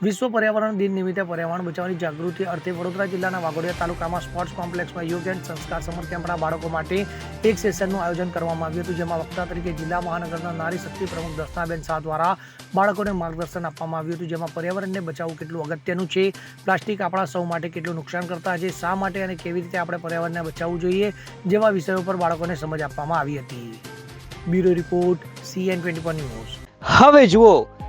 વિશ્વ પર્યાવરણ દિન નિમિત્તે પર્યાવરણ બચાવવાની જાગૃતિ અર્થે વડોદરા જિલ્લાના વાઘોડિયા તાલુકામાં સ્પોર્ટ્સ કોમ્પ્લેક્સમાં યોગ એન્ડ સંસ્કાર સમર કેમ્પના બાળકો માટે એક સેશનનું આયોજન કરવામાં આવ્યું હતું, જેમાં વક્તા તરીકે જિલ્લા મહાનગરના નારી શક્તિ પ્રમુખ દર્શનાબેન શાહ દ્વારા બાળકોને માર્ગદર્શન આપવામાં આવ્યું હતું, જેમાં પર્યાવરણને બચાવવું કેટલું અગત્યનું છે, પ્લાસ્ટિક આપણા સૌ માટે કેટલું નુકસાન કરતા છે, શા માટે અને કેવી રીતે આપણે પર્યાવરણને બચાવવું જોઈએ જેવા વિષયો પર બાળકોને સમજ આપવામાં આવી હતી. Bureau report CN twenty news. હવે જુઓ